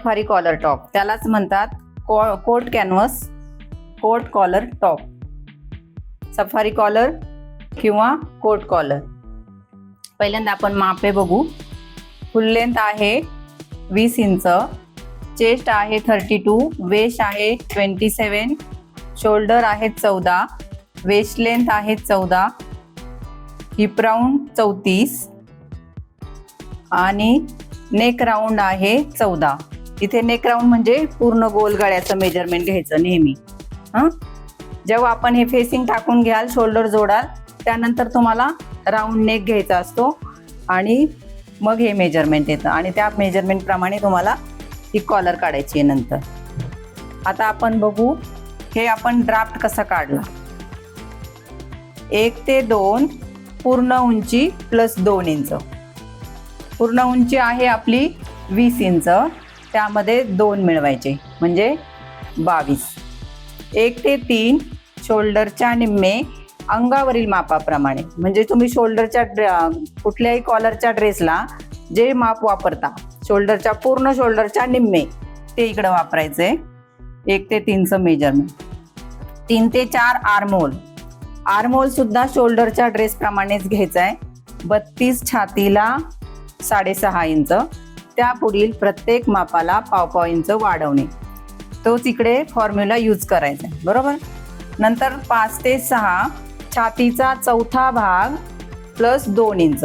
Safari collar top त्यालाच म्हणतात को coat canvas coat collar top safari collar किंवा कोट कॉलर पहिल्यांदा आपण मापे बघू. फुल लेंथ आहे वीस इंच. चेस्ट आहे थर्टी टू वेस्ट आहे ट्वेंटी सेवन शोल्डर आहेत चौदा. वेस्ट लेंथ आहे चौदा. हिप राऊंड चौतीस. आणि नेक राऊंड आहे चौदा. इथे नेक राऊंड म्हणजे पूर्ण गोल गळ्याचं मेजरमेंट घ्यायचं नेहमी. हां? जेव्हा आपण हे फेसिंग टाकून घ्याल शोल्डर जोडाल त्यानंतर तुम्हाला राऊंड नेक घ्यायचा असतो आणि मग हे मेजरमेंट येतं. आणि त्या मेजरमेंट प्रमाणे तुम्हाला ही कॉलर काढायची आहे नंतर. आता आपण बघू हे आपण ड्राफ्ट कसा काढला? एक ते दोन पूर्ण उंची प्लस दोन इंच. पूर्ण उंची आहे आपली वीस इंच. त्यामध्ये दोन मिळवायचे म्हणजे बावीस. एक ते तीन शोल्डरच्या निम्मे अंगावरील मापाप्रमाणे. म्हणजे तुम्ही शोल्डरच्या ड्रे- कुठल्याही कॉलरच्या ड्रेसला जे माप वापरता शोल्डरच्या पूर्ण शोल्डरच्या निम्मे ते इकडं वापरायचे. एक ते तीनचं मेजरमेंट तीन ते चार आर्मोल. आर्मोल सुद्धा शोल्डरच्या ड्रेस प्रमाणेच घ्यायचा आहे बत्तीस छातीला साडेसहा इंच. त्या पुढील प्रत्येक मापाला पाव पाव इंच वाढवणे. तोच इकडे फॉर्म्युला यूज करायचा आहे. बरोबर? नंतर पाच ते सहा छातीचा चौथा भाग प्लस दोन इंच.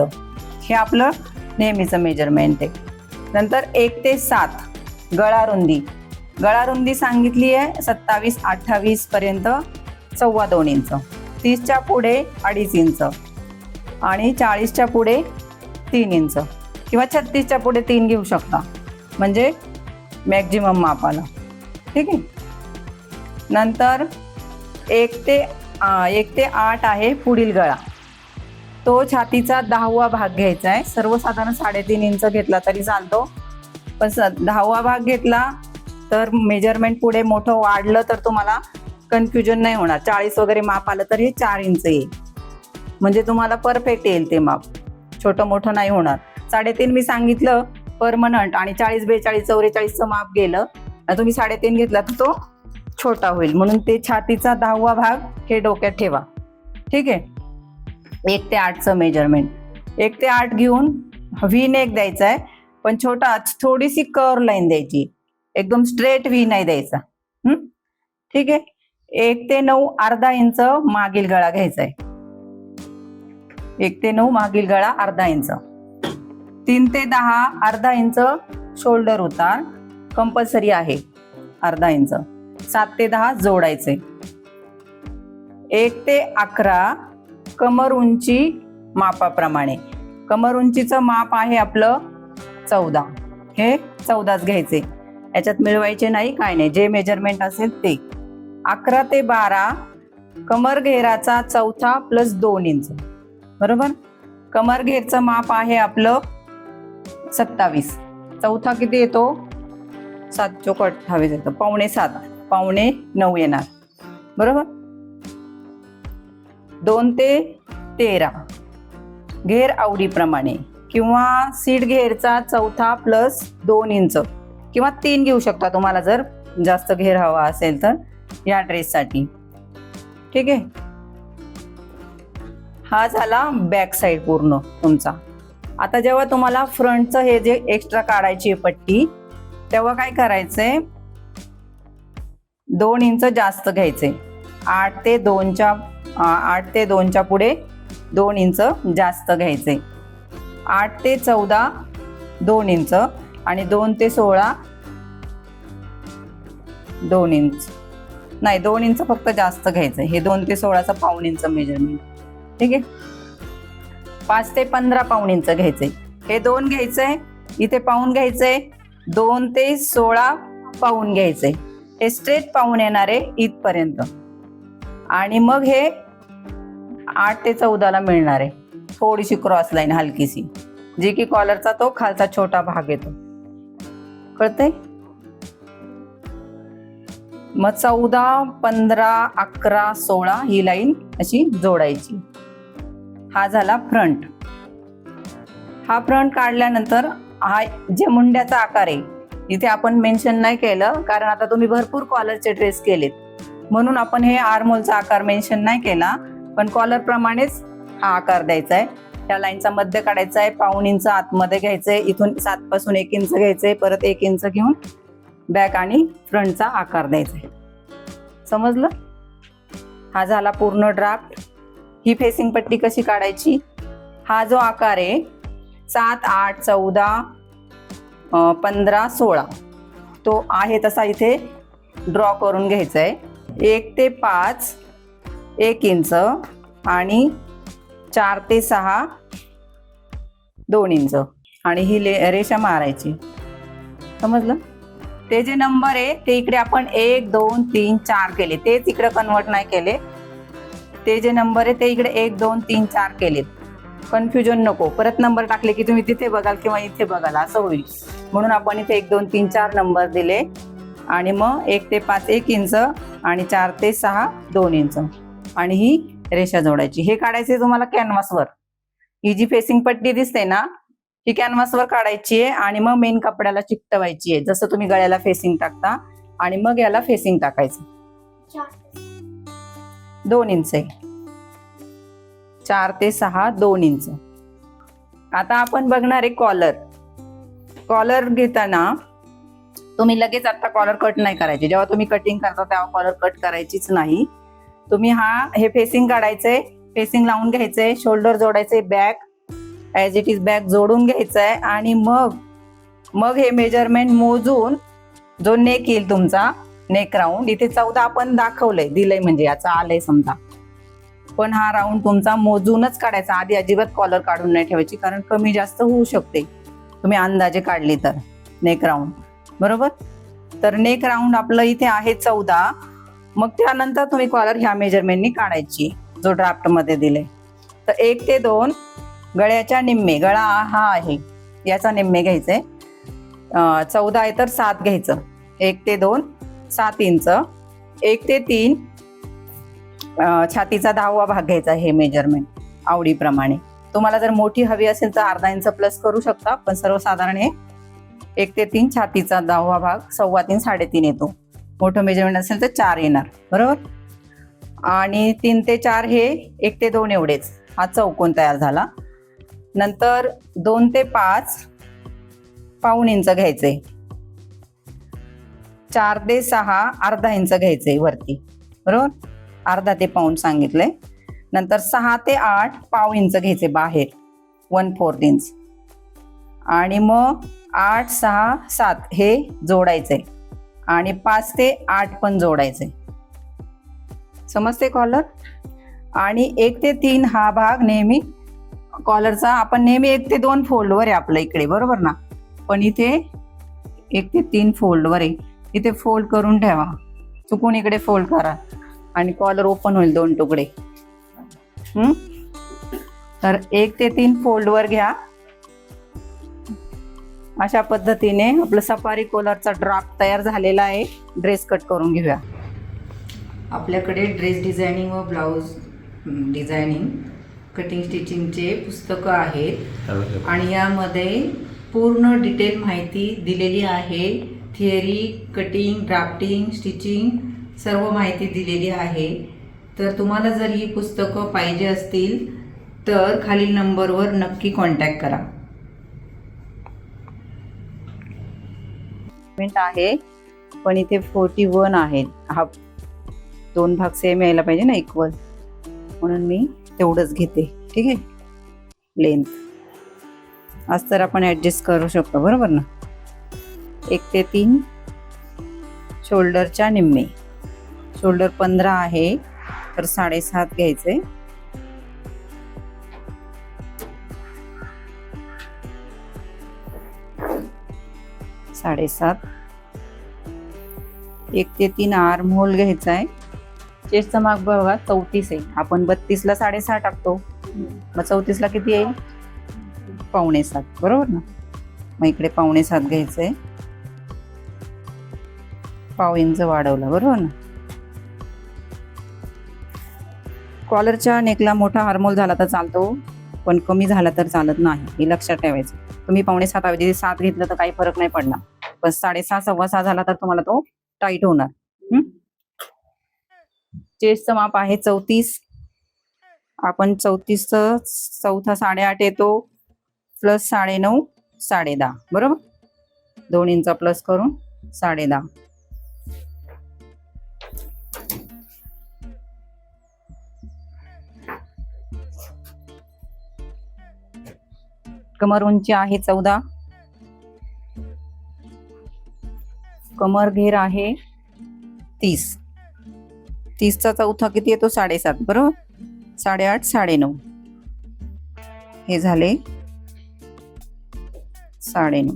हे आपलं नेहमीचं मेजरमेंट आहे. नंतर एक ते सात गळा रुंदी गळा रुंदी सांगितली आहे सत्तावीस अठ्ठावीस पर्यंत सव्वा दोन इंच. तीसच्या पुढे अडीच इंच. आणि चाळीसच्या पुढे तीन इंच. किंवा छत्तीसच्या पुढे तीन घेऊ शकता. म्हणजे मॅक्झिमम मापाला. ठीक आहे? नंतर एक ते आ, एक ते आठ आहे पुढील गळा. तो छातीचा दहावा भाग घ्यायचा आहे. सर्वसाधारण साडेतीन इंच घेतला तरी चालतो. पण दहावा भाग घेतला तर मेजरमेंट पुढे मोठं वाढलं तर तुम्हाला कन्फ्युजन नाही होणार. चाळीस वगैरे माप आलं तर हे चार इंच येईल. म्हणजे तुम्हाला परफेक्ट येईल ते माप. छोटं मोठं नाही होणार. साडेतीन मी सांगितलं परमनंट आणि चाळीस बेचाळीस चौवेचाळीसचं माप गेलं. आणि तुम्ही साडेतीन घेतला तर तो छोटा होईल. म्हणून ते छातीचा दहावा भाग हे डोक्यात ठेवा. ठीक आहे? एक ते आठचं मेजरमेंट एक ते आठ घेऊन व्ही नेक द्यायचा आहे. पण छोटा थोडीशी कर लाईन द्यायची. एकदम स्ट्रेट व्ही नाही द्यायचा. हम्म ठीक आहे? एक ते नऊ अर्धा इंच मागील गळा घ्यायचा आहे. एक ते नऊ मागील गळा अर्धा इंच. तीन ते दहा अर्धा इंच शोल्डर उतार कंपल्सरी आहे अर्धा इंच. सात ते दहा जोडायचे. एक ते अकरा कमर उंची मापाप्रमाणे. कमर उंचीचं माप आहे आपलं चौदा. हे चौदाच घ्यायचे. याच्यात मिळवायचे नाही काय नाही. जे मेजरमेंट असेल ते. अकरा ते बारा कमर घेराचा चौथा प्लस दोन इंच. बरोबर? कमर घेरचं माप आहे आपलं सत्तावीस. चौथा किती येतो? सात चोक अठ्ठावीस येतो. पावणे सात पावणे नऊ येणार. बरोबर? दोन ते तेरा. घेर आवडीप्रमाणे किंवा सीट घेरचा चौथा प्लस दोन इंच किंवा तीन घेऊ शकता तुम्हाला जर जास्त घेर हवा असेल तर या ड्रेससाठी ठीक आहे? हा झाला बॅक साईड पूर्ण तुमचा. आता जेव्हा तुम्हाला फ्रंटचं हे जे एक्स्ट्रा काढायची आहे पट्टी तेव्हा काय करायचंय? दोन इंच जास्त घ्यायचे आठ ते दोनच्या आठ ते दोनच्या पुढे दोन इंच जास्त घ्यायचे आठ ते चौदा दोन इंच. आणि दोन ते सोळा दोन इंच. नाही दोन इंच फक्त जास्त घ्यायचं हे दोन ते सोळाचं पाऊण इंच मेजरमेंट ठीक आहे? पाच ते पंधरा पाऊण इंच घ्यायचे हे दोन घ्यायचंय इथे पाहून घ्यायचंय दोन ते सोळा पाहून घ्यायचंय. हे स्ट्रेट पाहून येणार आहे इथपर्यंत. आणि मग हे आठ ते चौदाला मिळणार आहे. थोडीशी क्रॉस लाईन हलकीशी जी की कॉलरचा तो खालचा छोटा भाग येतो. कळतंय? मग चौदा पंधरा अकरा सोळा ही लाईन अशी जोडायची. हा झाला फ्रंट. हा फ्रंट काढल्यानंतर हा जे मुंड्याचा आकार आहे इथे आपण मेन्शन नाही केलं कारण आता तुम्ही भरपूर कॉलरचे ड्रेस केलेत. म्हणून आपण हे आरमोलचा आकार मेन्शन नाही केला पण कॉलर प्रमाणेच हा आकार द्यायचा आहे. त्या लाईनचा मध्य काढायचा आहे पाऊन इंच आतमध्ये घ्यायचंय इथून सात पासून एक इंच घ्यायचंय परत एक इंच घेऊन बॅक आणि फ्रंटचा आकार द्यायचा आहे. समजलं? हा झाला पूर्ण ड्राफ्ट. ही फेसिंग पट्टी कशी काढायची? हा जो आकार आहे सात आठ चौदा पंधरा सोळा. तो आहे तसा इथे ड्रॉ करून घ्यायचा आहे एक ते पाच एक इंच आणि चार ते सहा दोन इंच. आणि ही ले रेषा मारायची. समजलं? ते जे नंबर आहे ते इकडे आपण एक दोन तीन चार केले. तेच इकडे कन्वर्ट नाही केले. ते जे नंबर आहे ते इकडे एक दोन तीन चार केलेत. कन्फ्युजन नको. परत नंबर टाकले की तुम्ही तिथे बघाल किंवा इथे बघाल असं होईल. म्हणून आपण इथे एक दोन तीन चार नंबर दिले. आणि मग एक ते पाच एक इंच आणि चार ते सहा दोन इंच. आणि ही रेषा जोडायची. हे काढायचे तुम्हाला कॅनव्हासवर ही जी फेसिंग पट्टी दिसते ना ही कॅनव्हासवर काढायची आहे आणि मग मेन कपड्याला चिकटवायची आहे. जसं तुम्ही गळ्याला फेसिंग टाकता आणि मग याला फेसिंग टाकायचं. दोन इंच आहे. चार ते सहा दोन इंच. आता आपण बघणार आहे कॉलर. कॉलर घेताना तुम्ही लगेच आता कॉलर कट नाही करायचे. जेव्हा तुम्ही कटिंग करता तेव्हा कॉलर कट करायचीच नाही. तुम्ही हा हे फेसिंग काढायचंय. फेसिंग लावून घ्यायचंय. Shoulder जोडायचंय. Back as it is back जोडून घ्यायचंय. आणि मग मग हे मेजरमेंट मोजून जो नेक येईल तुमचा नेक राऊंड. इथे चौदा आपण दाखवलंय दिलंय म्हणजे याचा आलंय समजा. पण हा राऊंड तुमचा मोजूनच काढायचा आधी अजिबात कॉलर काढून नाही ठेवायची कारण कमी जास्त होऊ शकते. तुम्ही अंदाजे काढली तर नेक राऊंड. बरोबर? तर नेक राऊंड आपलं इथे आहे चौदा. मग त्यानंतर तुम्ही कॉलर ह्या मेजरमेंटनी काढायची जो ड्राफ्टमध्ये दिले तर एक ते दोन गळ्याच्या निम्मे गळा हा आहे याचा निम्मे घ्यायचंय. चौदा आहे तर सात घ्यायचं. एक ते दोन सात इंच. एक ते तीन छातीचा दहावा भाग घ्यायचा हे मेजरमेंट आवडीप्रमाणे. तुम्हाला जर मोठी हवी असेल तर अर्धा इंच प्लस करू शकता पण सर्वसाधारण हे एक ते तीन छातीचा दहावा भाग सव्वा तीन साडेतीन येतो. मोठं मेजरमेंट असेल तर चार येणार बरोबर? आणि तीन ते चार हे एक ते दोन एवढेच हा चौकोन तयार झाला. नंतर दोन ते पाच पाऊण इंच घ्यायचे. चार ते सहा अर्धा इंच घ्यायचंय वरती. बरोबर? अर्धा ते पाऊन सांगितलंय. नंतर सहा ते आठ पाव इंच घ्यायचे बाहेर. वन फोर्थ इंच आणि मग आठ सहा सात हे जोडायचंय. आणि पाच ते आठ पण जोडायचे समजते कॉलर आणि एक ते तीन हा भाग नेहमी कॉलरचा आपण नेहमी एक ते दोन फोल्डवर आहे आपल्या इकडे. बरोबर ना? पण इथे एक ते तीन फोल्डवर आहे. इथे फोल्ड करून ठेवा. चुकून इकडे फोल्ड करा. आणि कॉलर ओपन होईल दोन तुकडे. हम्म? तर एक ते तीन फोल्डवर घ्या. अशा पद्धतीने आपलं सफारी कॉलरचा ड्राफ्ट तयार झालेला आहे. ड्रेस कट करून घेऊया. आपल्याकडे ड्रेस डिझायनिंग व ब्लाऊज डिझायनिंग कटिंग स्टिचिंगचे पुस्तकं आहेत. आणि यामध्ये पूर्ण डिटेल माहिती दिलेली आहे. थिअरी कटिंग ड्राफ्टिंग स्टिचिंग सर्व माहिती दिलेली आहे. तर तुम्हाला जर ही पुस्तकं पाहिजे असतील तर खालील नंबरवर नक्की कॉन्टॅक्ट करा. पेमेंट आहे पण इथे फोर्टी वन आहे हा दोन भाग सेम यायला पाहिजे ना इक्वल म्हणून मी तेवढंच घेते. ठीक आहे? लेंथ आज तर आपण ॲडजस्ट करू शकतो बरोबर ना? एक ते तीन. शोल्डरच्या निम्मे. शोल्डर पंधरा आहे तर साडेसात घ्यायचे. साडेसात. एक ते तीन आर्म होल घ्यायचा आहे चेस्टचा माग बघा चौतीस आहे. आपण बत्तीसला साडेसहा टाकतो. मग चौतीसला किती येईल? पावणे सात बरोबर ना? मग इकडे पावणे सात घ्यायचं आहे पाव इंच वाढवला बरोबर ना? कॉलरच्या नेकला मोठा हार्मोल झाला तर चालतो पण कमी झाला तर चालत नाही हे लक्षात ठेवायचं. तुम्ही पावणे सात ऐवजी सात घेतलं तर काही फरक नाही पडणार. पण साडेसहा सव्वा सहा झाला तर तुम्हाला तो टाईट होणार. हम्म? चेस्टचं माप आहे चौतीस. आपण चौतीस चौथा साडेआठ येतो प्लस साडे नऊ साडे दहा बरोबर? दोन इंच प्लस करून साडे दहा कमर उंची आहे चौदा. कमर घेर आहे तीस. तीसचा चौथा किती येतो? साडेसात. बरोबर? साडेआठ साडेनऊ. हे झाले साडेनऊ.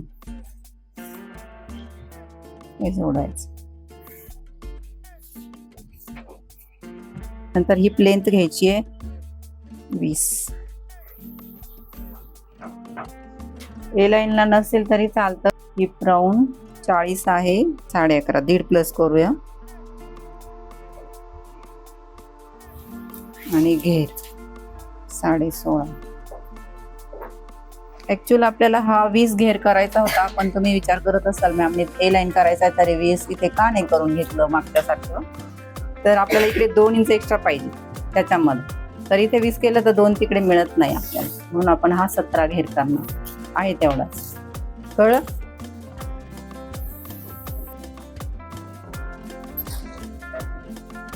हे जोडायचं. नंतर ही प्लेंथ घ्यायची आहे वीस. ए लाईनला नसेल तरी चालतं. हिप राऊंड चाळीस आहे. साडे अकरा दीड प्लस करूया. आणि घेर साडे सोळा. ऍक्च्युअल आपल्याला हा वीस घेर करायचा होता पण तुम्ही विचार करत असाल मॅम ए लाईन करायचा आहे तरी वीस इथे का नाही करून घेतलं मागच्यासारखं? तर आपल्याला इकडे दोन इंच एक्स्ट्रा पाहिजे त्याच्यामध्ये. तर इथे वीस केलं तर दोन तिकडे मिळत नाही आपल्याला. म्हणून आपण हा सतरा घेर करणार. आहे तेवढाच कळलं?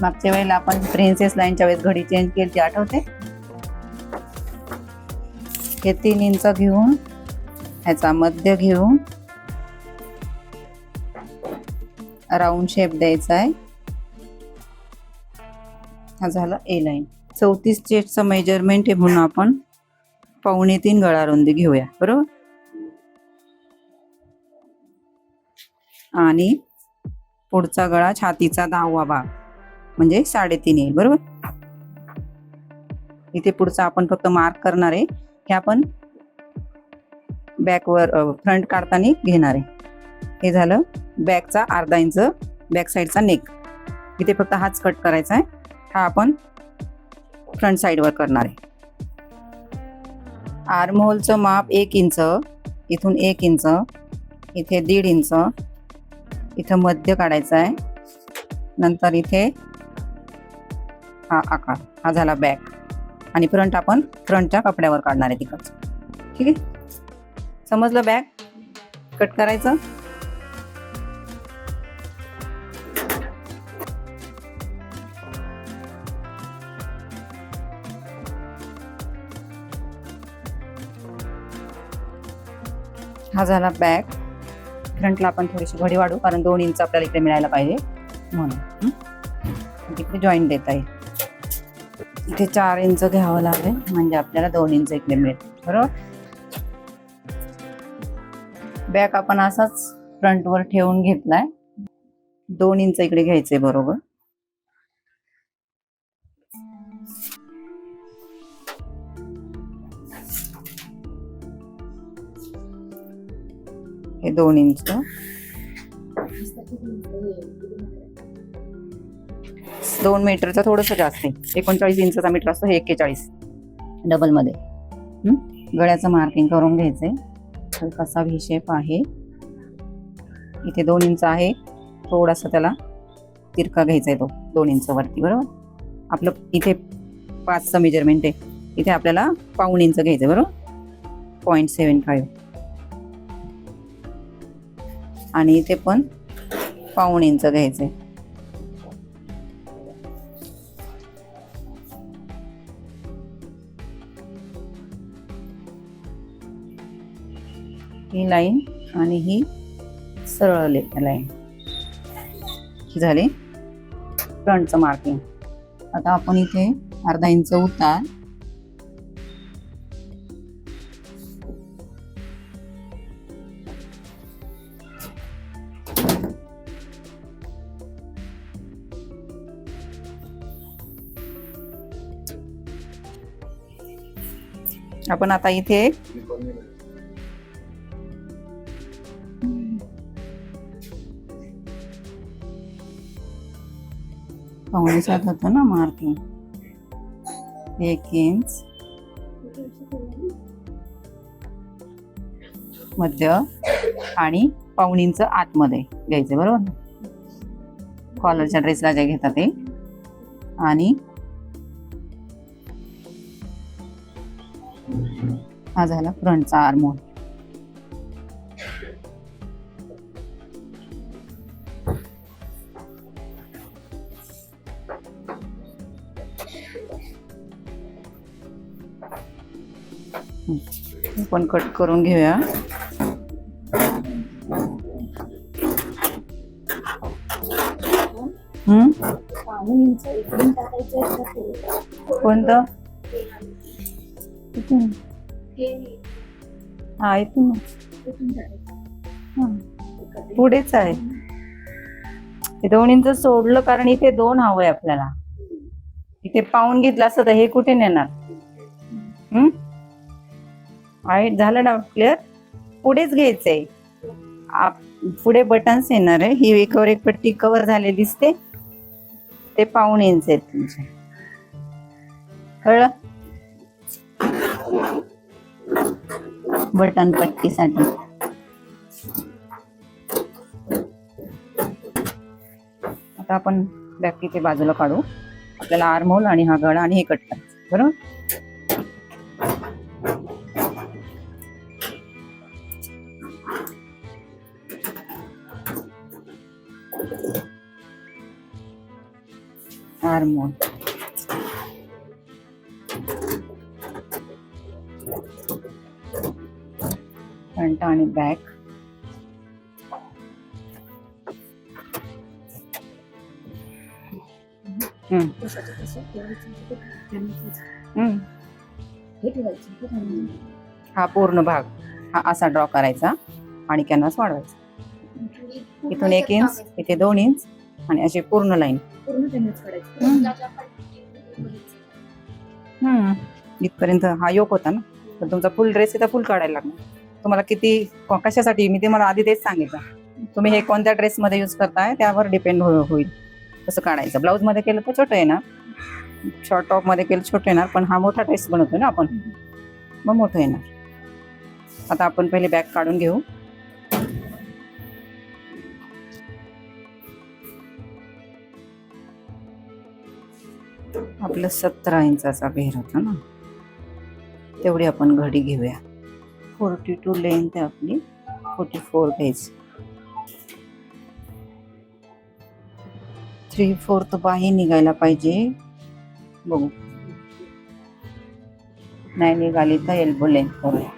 मागच्या वेळेला आपण प्रिन्सेस लाईनच्या वेळेस घडी चेंज केली ती आठवते? हे तीन इंच घेऊन ह्याचा मध्य घेऊन राऊंड शेप द्यायचा आहे. हा झाला ए लाईन चौतीस चेटचं मेजरमेंट हे म्हणून आपण पावणे तीन गळा रुंदी घेऊया बरोबर? आणि पुढचा गळा छातीचा दहावा भाग म्हणजे साडेतीन येईल बरोबर? इथे पुढचा आपण फक्त मार्क करणार आहे हे आपण बॅकवर फ्रंट काढताना घेणार आहे. हे झालं बॅकचा अर्धा इंच बॅक साईडचा नेक इथे फक्त हाच कट करायचा आहे हा आपण फ्रंट साईडवर करणार आहे. आर्महोलचं माप एक इंच इथून एक इंच इथे दीड इंच इथं मध्य काढायचं आहे. नंतर इथे हा आकार हा झाला बॅक आणि फ्रंट आपण फ्रंटच्या कपड्यावर काढणार आहे तिकडचं. ठीक आहे? समजलं बॅग कट करायचं? हा झाला बॅक फ्रंटला आपण थोडीशी घडी वाढू कारण दोन इंच आपल्याला इकडे मिळायला पाहिजे. म्हणून तिकडे जॉईंट देता येईल इथे चार इंच घ्यावं लागेल म्हणजे आपल्याला दोन इंच इकडे मिळेल. बरोबर? बॅक आपण असाच फ्रंटवर ठेवून घेतलाय. दोन इंच इकडे घ्यायचंय बरोबर? हे दोन इंच दोन मीटरचा थोडस जास्त आहे. एकोणचाळीस इंचचा मीटर असतो हे एक्केचाळीस. डबलमध्ये हं? गळ्याचं मार्किंग करून घ्यायचंय. तर कसा व्ही शेप आहे. इथे दोन इंच आहे. थोडासा त्याला तिरका घ्यायचा आहे तो दोन इंच वरती बरोबर? आपलं इथे पाचचं मेजरमेंट आहे. इथे आपल्याला पाऊण इंच घ्यायचं बरोबर? पॉईंट सेवन फाईव्ह आणि इथे पण पाऊण इंच घ्यायचंय ही लाईन आणि ही सरळ लाईन. झाले? झाली फ्रंटचं मार्किंग आता आपण इथे अर्धा इंच उतार. आपण आता इथे पावणे सात होतं ना मार्किंग एक इंच. मध्य आणि पाहुणींच आतमध्ये घ्यायचं बरोबर? कॉलरच्या ड्रेसला जे घेतात ते. आणि हा झाला फ्रंटचा आर्मोल आपण कट करून घेऊया? कोणतं? हे हा इथून. पुढेच आहे. हे दोन इंच सोडलं कारण इथे दोन हवंय आपल्याला. इथे पाहून घेतलं असतं तर हे कुठे नेणार? हम्म आहे झालं ना क्लिअर पुढेच घ्यायचंय. आप- पुढे बटन्स येणार आहे. ही एकावर एक पट्टी कव्हर झालेली दिसते. ते पाऊण इंच आहेत तुमचे. कळलं? बटन पट्टीसाठी. आता आपण बॅक इथे बाजूला काढू. आपल्याला आर्म होल आणि हा गळा आणि हे कट करायचं बरोबर? आर्म होल आणि बॅक mm. mm. हा पूर्ण भाग हा असा ड्रॉ करायचा आणि कॅनव्हास वाढवायचा इथून एक इंच इथे दोन इंच आणि अशी पूर्ण लाईन हम्म. Mm. इथपर्यंत हा योग होता ना तर तुमचा फुल ड्रेस इथं फुल काढायला लागणार. तुम्हाला किती कशासाठी? मी तुम्हाला आधी तेच सांगितलं. तुम्ही हे कोणत्या ड्रेसमध्ये यूज करताय त्यावर डिपेंड हो- होईल. कसं काढायचं. ब्लाऊजमध्ये केलं तर छोटं येणार. शॉर्ट टॉपमध्ये केलं छोटं येणार पण हा मोठा ड्रेस बनवतो ना आपण. मग मोठं येणार. आता आपण पहिले बॅग काढून घेऊ. आपलं सतरा इंचाचा घेर होता ना. तेवढी आपण घडी घेऊया. फोर्टी टू लेंथ आहे आपली फोर्टी फोर घ्यायची थ्री फोर्थ बाही निघायला पाहिजे बघू नाही निघाली तर एल्बो लेंथ करूया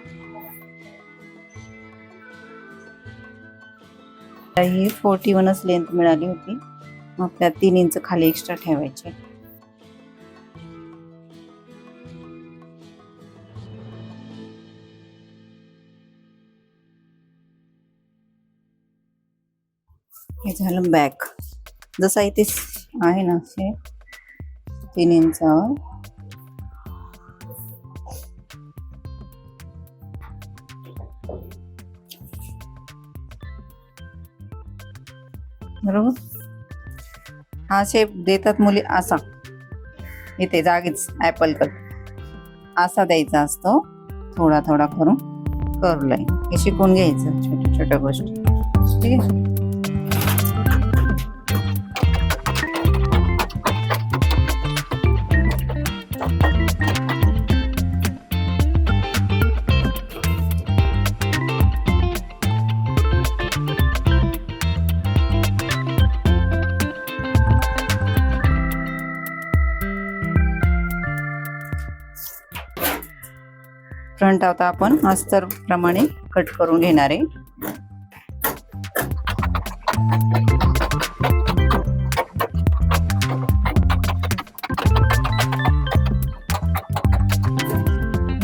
ही फोर्टी वनच लेंथ मिळाली होती मग आपल्या तीन इंच खाली एक्स्ट्रा ठेवायचे हे झालं बॅक जसा इथे आहे ना असे तीन इंचावर बरोबर? हा शेप देतात मुली असा. इथे जागीच ऍपल कट असा द्यायचा असतो. थोडा थोडा करून करू लाईन हे शिकून घ्यायचं. छोट्या छोट्या गोष्टी. ठीक आहे? फ्रंट आता आपण अस्तर प्रमाणे कट करून घेणार आहे.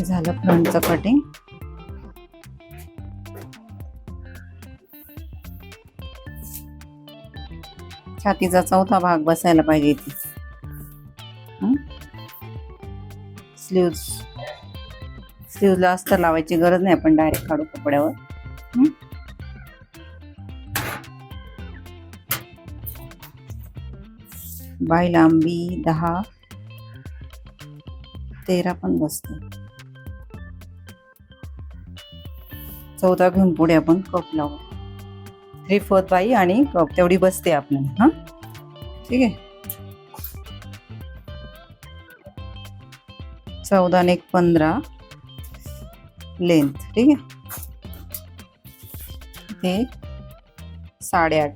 झालं फ्रंटचं कटिंग छातीचा चौथा भाग बसायला पाहिजे इथे. स्लीव्ज स्लीवला अस्तर लावायची गरज नाही आपण डायरेक्ट काढू कपड्यावर. बाय लांबी दहा तेरा पण बसते. चौदा घेऊन पुढे आपण कप लावू. थ्री फोर्थ बाई आणि कप तेवढी बसते आपण हां? ठीक आहे? चौदा आणि एक पंधरा. लेंथ ठीक आहे हे साडेआठ.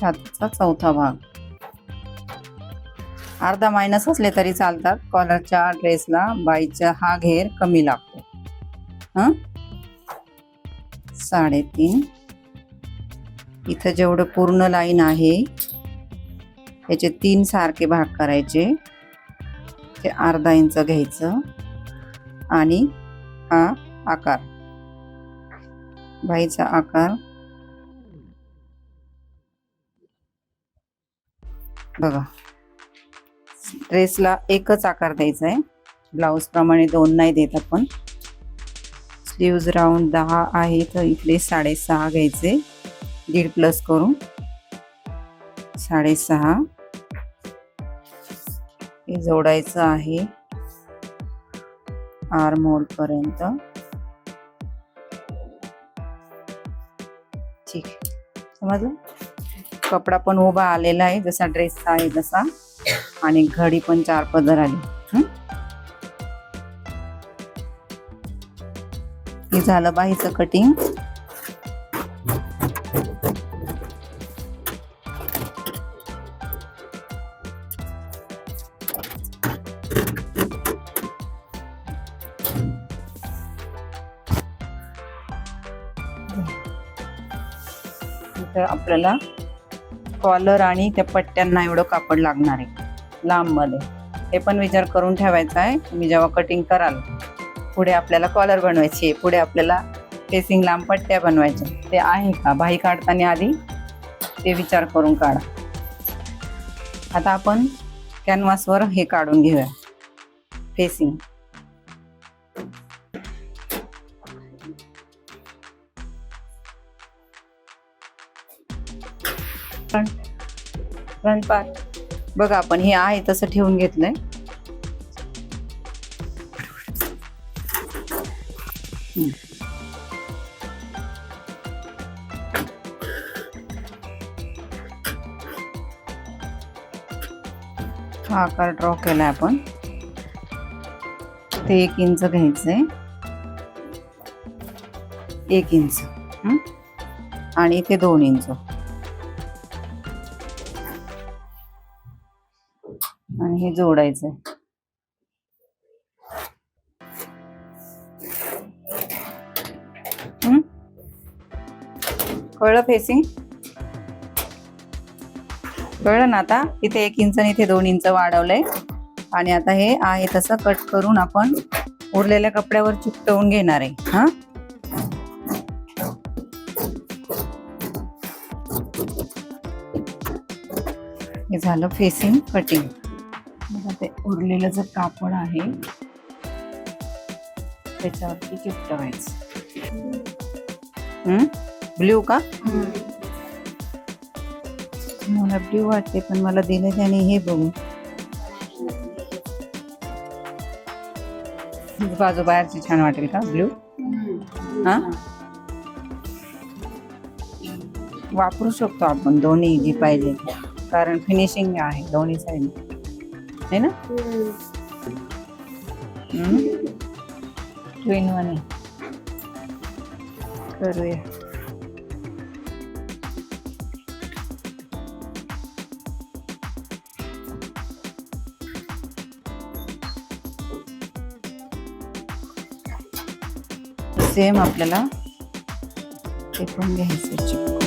छातीचा चौथा भाग. अर्धा मायनस असले तरी चालतात. कॉलरच्या ड्रेसला बाईचा हा घेर कमी लागतो. हां? साडेतीन. इथं जेवढं पूर्ण लाईन आहे त्याचे तीन सारखे भाग करायचे. ते अर्धा इंच घ्यायचं. आणि हा आकार. बाईचा आकार. बघा. ड्रेसला एकच आकार द्यायचा आहे ब्लाऊज प्रमाणे दोन नाही देत आपण स्लीव्ज राऊंड दहा आहे तर इकडे साडेसहा घ्यायचे. दीड प्लस करून. साडेसहा. हे जोडायचं आहे. आर मोड पर्यंत ठीक. समजलं? कपडा पण उभा आलेला आहे जसा ड्रेसचा आहे तसा. आणि घडी पण चार पदर आली. हे? झालं बाईचं कटिंग आपल्याला कॉलर आणि त्या पट्ट्यांना एवढं कापड लागणार आहे. लांबमध्ये. हे पण विचार करून ठेवायचा आहे. तुम्ही जेव्हा कटिंग कराल पुढे आपल्याला कॉलर बनवायची आहे. पुढे आपल्याला फेसिंग लांब पट्ट्या बनवायच्या ते आहे का? बाही काढताना आधी ते विचार करून काढा. आता आपण कॅनव्हासवर हे काढून घेऊया. फेसिंग फ्रंट पार्ट बघा आपण हे आहे तसं ठेवून घेतलंय हा आकार ड्रॉ केलाय आपण. ते एक इंच घ्यायचंय. एक इंच. आणि इथे दोन इंच. आणि हे जोडायचं आहे कळलं फेसिंग कळलं ना आता? इथे एक इंच आणि इथे दोन इंच वाढवलंय. आणि आता हे आहे तसं कट करून आपण उरलेल्या कपड्यावर चिकटवून घेणार आहे. हा? हे झालं फेसिंग कटिंग बघा ते उरलेलं जर कापड आहे त्याच्यावरती चिपटवायचं ब्ल्यू का? मला ब्ल्यू वाटते पण मला दिलं त्याने हे बघू. बाजू बाहेरची छान वाटेल का ब्ल्यू हा? वापरू शकतो आपण दोन्ही जी पाहिजे. कारण फिनिशिंग आहे दोन्ही साईड है ना? टू इन वन करूया। सेम आपल्याला. ते पण घ्यायचं